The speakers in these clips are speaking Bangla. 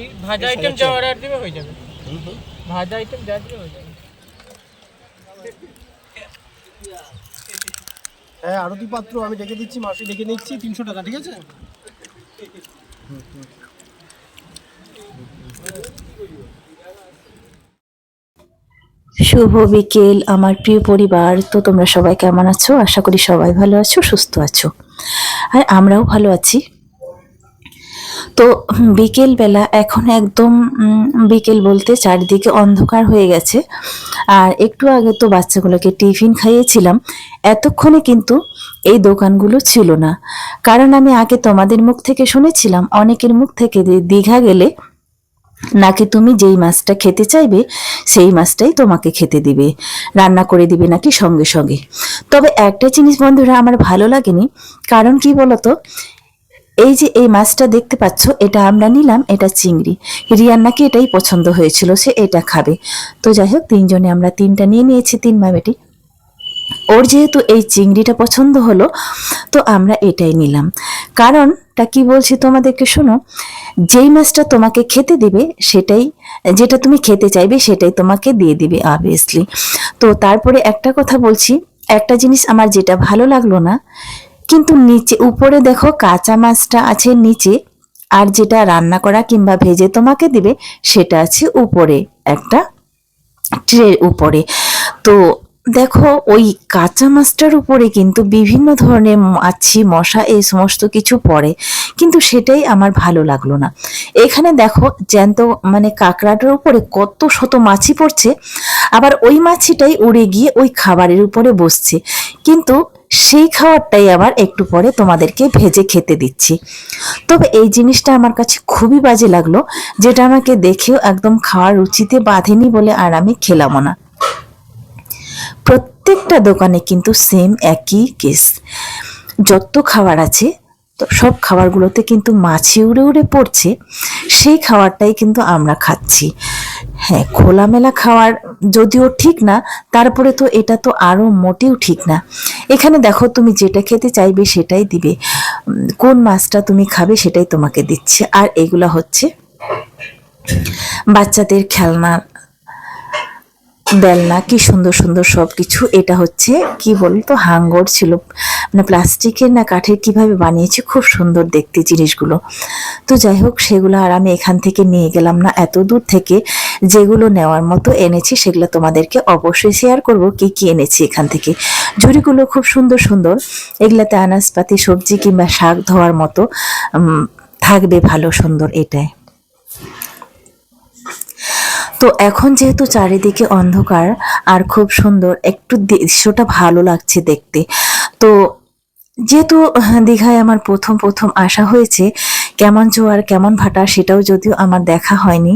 এই ভাজা আইটেম যা অর্ডার দিবে হয়ে যাবে। ভাজা আইটেম যা দিবে হয়ে যাবে। হ্যাঁ আরতি পাত্র আমি ডেকে দিচ্ছি মাসি ডেকে নিচ্ছি তিনশো টাকা ঠিক আছে? শুভ বিকেল আমার প্রিয় পরিবার। তো তোমরা সবাই কেমন আছো? আশা করি সবাই ভালো আছো সুস্থ আছো। আর আমরাও ভালো আছি। তো বিকেল বেলা এখন একদম বিকেল বলতে চারিদিকে অন্ধকার হয়ে গেছে। আর একটু আগে তো বাচ্চাগুলোকে টিফিন খাইয়েছিলাম, এতক্ষণে কিন্তু এই দোকানগুলো ছিল না। কারণ আমি আগে তোমাদের মুখ থেকে শুনেছিলাম, অনেকের মুখ থেকে দীঘা গেলে নাকি তুমি যেই মাছটা খেতে চাইবে, সেই মাছটাই তোমাকে খেতে দিবে, রান্না করে দিবে নাকি সঙ্গে সঙ্গে। তবে একটা জিনিস বন্ধুরা, আমার ভালো লাগেনি। কারণ কি বলতো এই যে এই মাছটা দেখতে পাচ্ছ, এটা আমরা নিলাম, এটা চিংড়ি। রিয়ার নাকি এটাই পছন্দ হয়েছিল, সে এটা খাবে। তো যাই হোক তিনজনে আমরা তিনটা নিয়ে নিয়েছি, তিন মা বেটি ওর যেহেতু এই চিংড়িটা পছন্দ হলো, তো আমরা এটাই নিলাম। কারণটা কি বলছি তোমাদেরকে শোনো, যেই মাছটা তোমাকে খেতে দিবে, সেটাই, যেটা তুমি খেতে চাইবে, সেটাই তোমাকে দিয়ে দিবে অবভিয়াসলি তো তারপরে একটা কথা বলছি, একটা জিনিস আমার যেটা ভালো লাগল না কিন্তু নিচে, উপরে দেখো কাঁচা মাছটা আছে নিচে, আর যেটা রান্না করা কিংবা ভেজে তোমাকে দিবে, সেটা আছে উপরে, একটা ট্রের উপরে। তো দেখো, ওই কাঁচা মাছটার উপরে কিন্তু বিভিন্ন ধরনের মাছি, মশা, এই সমস্ত কিছু পড়ে, কিন্তু সেটাই আমার ভালো লাগল না। এখানে দেখো জ্যান্ত মানে কাঁকড়াটার উপরে কত শত মাছি পড়ছে, আবার ওই মাছিটাই উড়ে গিয়ে ওই খাবারের উপরে বসছে। কিন্তু সেই খাবারটাই আবার একটু পরে তোমাদেরকে ভেজে খেতে দিচ্ছি। তবে এই জিনিসটা আমার কাছে খুবই বাজে লাগল, যেটা আমাকে দেখেও একদম খাওয়ার রুচিতে বাঁধেনি বলে আর আমি খেলাম না। প্রত্যেকটা দোকানে কিন্তু সেম একই কেস যত খাবার আছে তো সব খাবারগুলোতে কিন্তু মাছি উড়ে উড়ে পড়ছে, সেই খাবারটাই কিন্তু আমরা খাচ্ছি। হ্যাঁ খোলামেলা খাওয়ার যদিও ঠিক না, তারপরে তো এটা তো আরও মোটেও ঠিক না। এখানে দেখো তুমি যেটা খেতে চাইবে সেটাই দিবে। কোন মাছটা তুমি খাবে সেটাই তোমাকে দিচ্ছে। আর এগুলা হচ্ছে বাচ্চাদের খেলনা বেলনা কি সুন্দর সুন্দর সব কিছু এটা হচ্ছে, কি বলতো, হাঙ্গর ছিল। মানে প্লাস্টিকের না কাঠের কীভাবে বানিয়েছে, খুব সুন্দর দেখতে জিনিসগুলো। তো যাই হোক, সেগুলো আর আমি এখান থেকে নিয়ে গেলাম না। এত দূর থেকে যেগুলো নেওয়ার মতো এনেছি, সেগুলো তোমাদেরকে অবশ্যই শেয়ার করব, কি কি এনেছি এখান থেকে। ঝুড়িগুলো খুব সুন্দর সুন্দর। এগুলাতে আনাজপাতি, সবজি কিংবা শাক ধোয়ার মতো থাকবে ভালো সুন্দর এটাই। তো এখন যেহেতু চারিদিকে অন্ধকার আর খুব সুন্দর একটু দৃশ্যটা ভালো লাগছে দেখতে। তো যেহেতু দীঘায় আমার প্রথম প্রথম আসা হয়েছে কেমন জোয়ার কেমন ভাটা সেটাও যদিও আমার দেখা হয়নি।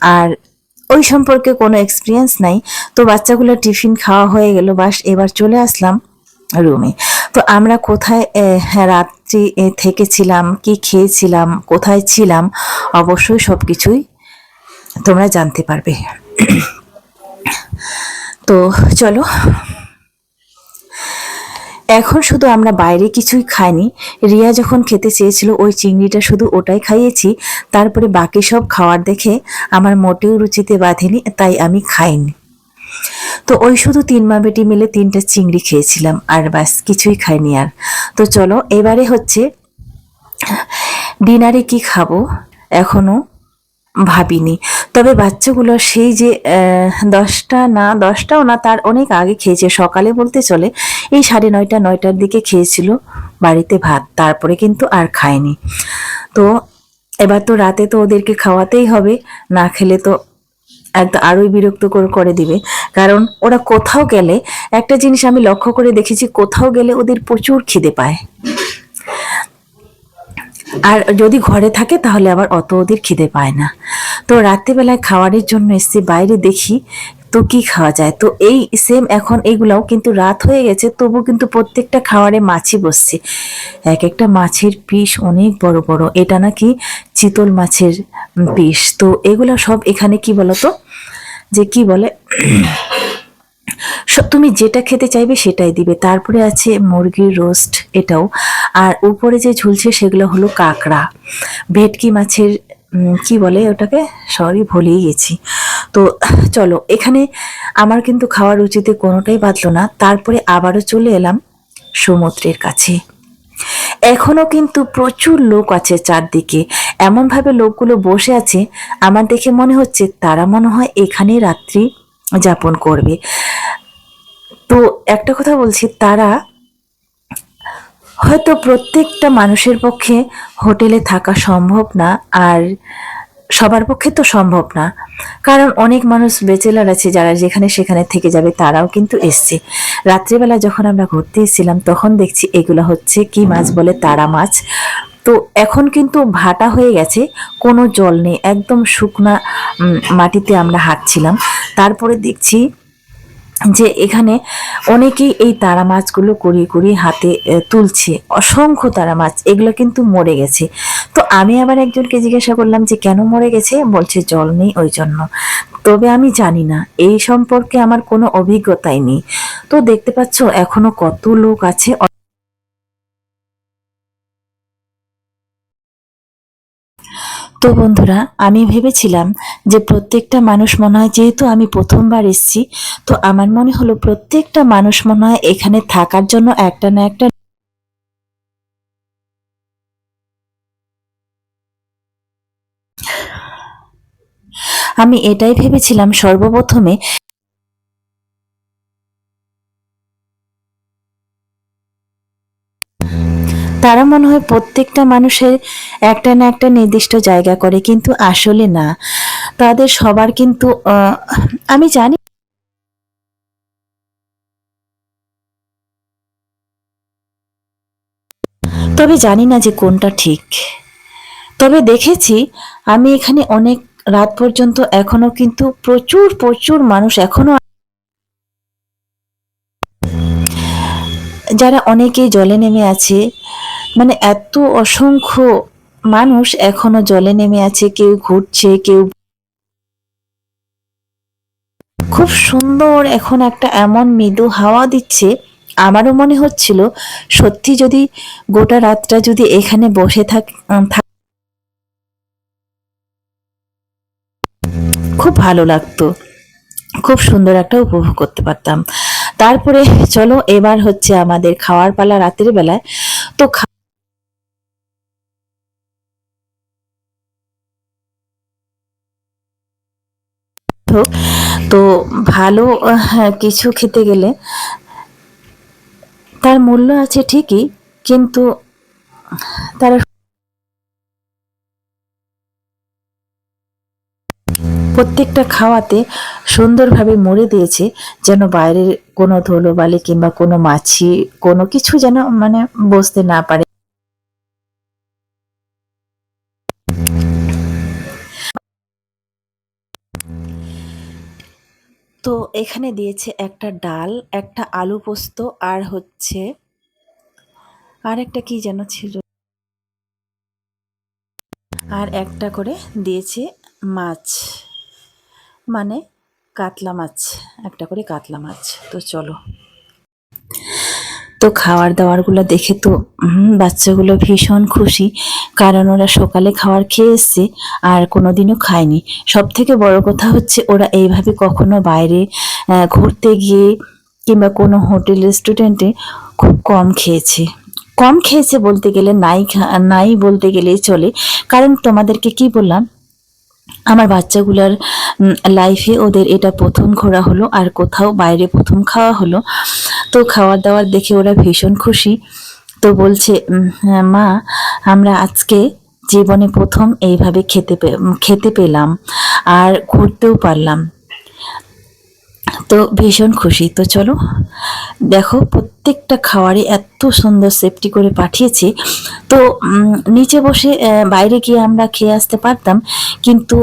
আর ওই সম্পর্কে কোনো এক্সপিরিয়েন্স নাই। তো বাচ্চাগুলো টিফিন খাওয়া হয়ে গেল বাস এবার চলে আসলাম রুমে। তো আমরা কোথায় আহ, রাত্রি থেকেছিলাম কি খেয়েছিলাম কোথায় ছিলাম অবশ্যই সব কিছুই তোমরা জানতে পারবে। তো চলো। এখন শুধু আমরা বাইরে কিছুই খাইনি। রিয়া যখন খেতে চেয়েছিল ওই চিংড়িটা শুধু ওটাই খাইয়েছি। তারপরে বাকি সব খাওয়ার দেখে আমার মোটেও রুচিতে বাঁধেনি, তাই আমি খাইনি। তো ওই শুধু তিন মা বেটি মিলে তিনটা চিংড়ি খেয়েছিলাম, আর ব্যাস, কিছুই খাইনি আর। তো চলো, এবারে হচ্ছে ডিনারে কি খাব এখনও ভাবিনি। তবে বাচ্চাগুলো সেই যে দশটা না, দশটাও না, তার অনেক আগে খেয়েছে। সকালে বলতে চলে, এই সাড়ে নয়টা, নয়টার দিকে খেয়েছিল বাড়িতে ভাত। তারপরে কিন্তু আর খায়নি। তো এবার তো রাতে তো ওদেরকে খাওয়াতেই হবে। না খেলে তো একদম আরোই বিরক্ত করে দিবে। কারণ ওরা কোথাও গেলে, একটা জিনিস আমি লক্ষ্য করে দেখেছি, কোথাও গেলে ওদের প্রচুর খিদে পায়। আর যদি ঘরে থাকে, তাহলে আবার অত ওদের খিদে পায় না। তো রাত্রিবেলায় খাওয়ারের জন্য এসছি, বাইরে দেখি তো কি খাওয়া যায়। তো এই সেম এখন এগুলাও কিন্তু রাত হয়ে গেছে, তবু কিন্তু প্রত্যেকটা খাওয়ারে মাছই বসছে। এক একটা মাছের পিস অনেক বড় বড়, এটা নাকি চিতল মাছের পিস। তো এগুলা সব এখানে কি বলতো? যে কি বলে? তুমি যেটা খেতে চাইবে সেটাই দিবে। তারপরে আছে মুরগির রোস্ট, এটাও। আর উপরে যে ঝুলছে সেগুলো হলো কাঁকড়া। ভেটকি মাছের কি বলে ওটাকে? সরি ভুলেই গেছি। তো চলো, এখানে আমার কিন্তু খাওয়ার রুচিতে কোনোটাই বাঁধলো না। তারপরে আবারও চলে এলাম সমুদ্রের কাছে। এখনও কিন্তু প্রচুর লোক আছে চারদিকে। এমনভাবে লোকগুলো বসে আছে, আমার দেখে মনে হচ্ছে তারা মনে হয় এখানে রাত্রি যাপন করবে। তো একটা কথা বলছি, তারা হয়তো প্রত্যেকটা মানুষের পক্ষে হোটেলে থাকা সম্ভব না, আর সবার পক্ষে তো সম্ভব না। কারণ অনেক মানুষ বেচেলার আছে, যারা যেখানে সেখানে থেকে যাবে, তারাও কিন্তু এসছে। রাত্রিবেলা যখন আমরা ঘুরতে এসেছিলাম, তখন দেখছি এগুলো হচ্ছে কি মাছ বলে তারা মাছ। তো এখন কিন্তু ভাটা হয়ে গেছে, কোনো জল নেই, একদম শুকনা মাটিতে আমরা হাঁটছিলাম। তারপরে দেখছি যে এখানে অনেকেই এই তারা মাছগুলো কুড়িয়ে কুড়িয়ে হাতে তুলছে। অসংখ্য তারা মাছ, এগুলো কিন্তু মরে গেছে। তো আমি আবার একজনকে জিজ্ঞাসা করলাম যে, কেন মরে গেছে? বলছে, জল নেই ওই জন্য। তবে আমি জানি না, এই সম্পর্কে আমার কোনো অভিজ্ঞতাই নেই। তো দেখতে পাচ্ছ, এখনও কত লোক আছে তো বন্ধুরা, আমি ভেবেছিলাম যে প্রত্যেকটা মানুষ মনে হয় যেহেতু আমি প্রথমবার এসেছি, তো আমার মনে হলো প্রত্যেকটা মানুষ মনে হয় এখানে থাকার জন্য একটা না একটা আমি এটাই ভেবেছিলাম সর্বপ্রথমে তারা মনে হয় প্রত্যেকটা মানুষের একটা না একটা নির্দিষ্ট জায়গা করে, কিন্তু আসলে না। তাদের সবার কিন্তু আমি জানি তবে জানি না যে কোনটা ঠিক। তবে দেখেছি, আমি এখানে অনেক রাত পর্যন্ত এখনও কিন্তু প্রচুর প্রচুর মানুষ এখনও যারা অনেকেই জলে নেমে আছে মানে এত অসংখ্য মানুষ এখনও জলে নেমে আছে, কেউ ঘুরছে, কেউ খুব সুন্দর এখন একটা এমন মৃদু হাওয়া দিচ্ছে। আমারও মনে হচ্ছিল, সত্যি যদি গোটা রাতটা যদি এখানে বসে থাক খুব ভালো লাগতো। খুব সুন্দর একটা উপভোগ করতে পারতাম। তারপরে চলো, এবার হচ্ছে আমাদের খাওয়ার পালা রাতের বেলায়। তো হোক, তো ভালো কিছু খেতে গেলে তার মূল্য আছে ঠিকই কিন্তু তার প্রত্যেকটা খাওয়াতে সুন্দরভাবে মুড়ে দিয়েছে যেন বাইরের কোনো ধুলোবালি কিংবা কোনো মাছি কোনো কিছু যেন মানে বসতে না পারে। তো এখানে দিয়েছে একটা ডাল, একটা আলু পোস্ত, আর হচ্ছে আর একটা কি যেন ছিল? আর একটা করে দিয়েছে মাছ মানে কাতলা মাছ, একটা করে কাতলা মাছ। তো চলো। তো খাওয়ার দাওয়ারগুলো দেখে তো বাচ্চাগুলো ভীষণ খুশি। কারণ ওরা সকালে খাবার খেয়ে এসছে আর কোনোদিনও খায়নি। সব থেকে বড় কথা হচ্ছে ওরা এইভাবে কখনো বাইরে ঘুরতে গিয়ে কিংবা কোনো হোটেল, রেস্টুরেন্টে খুব কম খেয়েছে। কম খেয়েছে বলতে গেলে নাই নাই বলতে গেলেই চলে। কারণ তোমাদেরকে কি বললাম? আমার বাচ্চাগুলার লাইফে ওদের এটা প্রথম ঘোরা হলো আর কোথাও বাইরে প্রথম খাওয়া হলো। তো খাওয়ার দাওয়ার দেখে ওরা ভীষণ খুশি। তো বলছে হ্যাঁ, মা আমরা আজকে জীবনে প্রথম এইভাবে খেতে খেতে পেলাম আর ঘুরতেও পারলাম। তো ভীষণ খুশি। তো চলো দেখো প্রত্যেকটা খাবারে এত সুন্দর সেফটি করে পাঠিয়েছে। তো নিচে বসে বাইরে গিয়ে আমরা খেয়ে আসতে পারতাম কিন্তু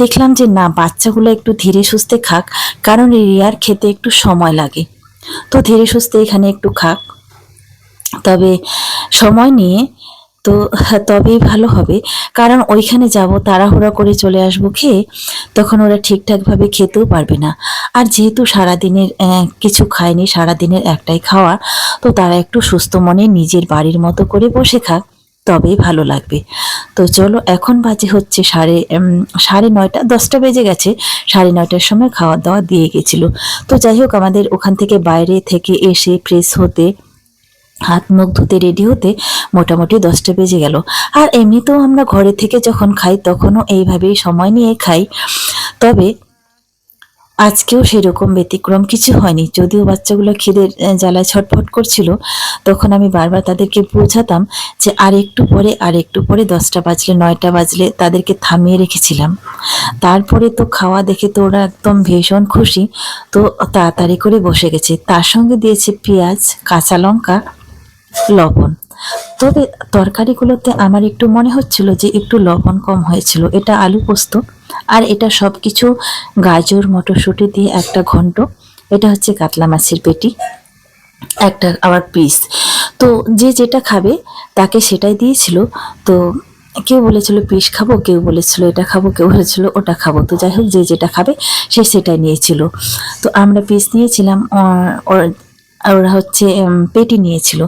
দেখলাম যে না বাচ্চাগুলো একটু ধীরে সুস্থে খাক কারণ রিয়ার খেতে একটু সময় লাগে। তো ধীরে সুস্থে এখানে একটু খাক। তবে সময় নিয়ে তো তবেই ভালো হবে। কারণ ওইখানে যাব, তাড়াহুড়া করে চলে আসব খেয়ে, তখন ওরা ঠিকঠাকভাবে খেতেও পারবে না। আর যেহেতু সারাদিনের কিছু খায়নি, সারাদিনের একটাই খাওয়া, তো তারা একটু সুস্থ মনে নিজের বাড়ির মতো করে বসে খাক। তবেই ভালো লাগবে। তো চলো, এখন বাজে হচ্ছে সাড়ে সাড়ে নয়টা, দশটা বেজে গেছে। সাড়ে নয়টার সময় খাওয়া দাওয়া দিয়ে গেছিল। তো যাই হোক, আমাদের ওখান থেকে বাইরে থেকে এসে ফ্রেশ হতে, হাত মুখ ধুতে রেডি হতে মোটামুটি দশটা বেজে গেল। আর এমনিতেও আমরা ঘরে থেকে যখন খাই, তখনও এইভাবেই সময় নিয়ে খাই। তবে আজকেও সেরকম ব্যতিক্রম কিছু হয়নি। যদিও বাচ্চাগুলো খিদের জ্বালায় ছটফট করছিল, তখন আমি বারবার তাদেরকে বোঝাতাম যে আর একটু পরে, আর একটু পরে দশটা বাজলে, নয়টা বাজলে তাদেরকে থামিয়ে রেখেছিলাম। তারপরে তো খাওয়া দেখে তো ওরা একদম ভীষণ খুশি। তো তাড়াতাড়ি করে বসে গেছে। তার সঙ্গে দিয়েছে পেঁয়াজ, কাঁচা লঙ্কা লবণ। তবে তরকারিগুলোতে আমার একটু মনে হচ্ছিল যে একটু লবণ কম হয়েছিল। এটা আলু পোস্ত আর এটা সব কিছু গাজর, মটরশুঁটি দিয়ে একটা ঘন্ট। এটা হচ্ছে কাতলা মাছের পেটি, একটা আবার পিস। তো যে যেটা খাবে তাকে সেটাই দিয়েছিল। তো কেউ বলেছিল পিস খাব, কেউ বলেছিল এটা খাব, কেউ বলেছিল ওটা খাব। তো যাই হোক, যে যেটা খাবে সে সেটাই নিয়েছিল। তো আমরা পিস নিয়েছিলাম আর ওরা হচ্ছে পেটি নিয়েছিল।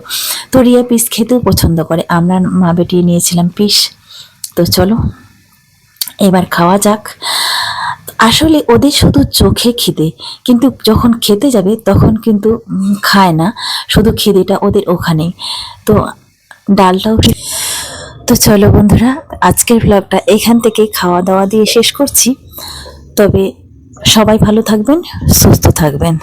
তো রিয়া পিস খেতেও পছন্দ করে। আমরা মা বেটি নিয়েছিলাম পিস। তো চলো, এবার খাওয়া যাক। আসলে ওদের শুধু চোখে খিদে, কিন্তু যখন খেতে যাবে তখন কিন্তু খায় না। শুধু খিদেটা ওদের ওখানেই তো ডালটাও তো চলো বন্ধুরা, আজকের ব্লগটা এখান থেকে খাওয়া দাওয়া দিয়ে শেষ করছি। তবে সবাই ভালো থাকবেন, সুস্থ থাকবেন।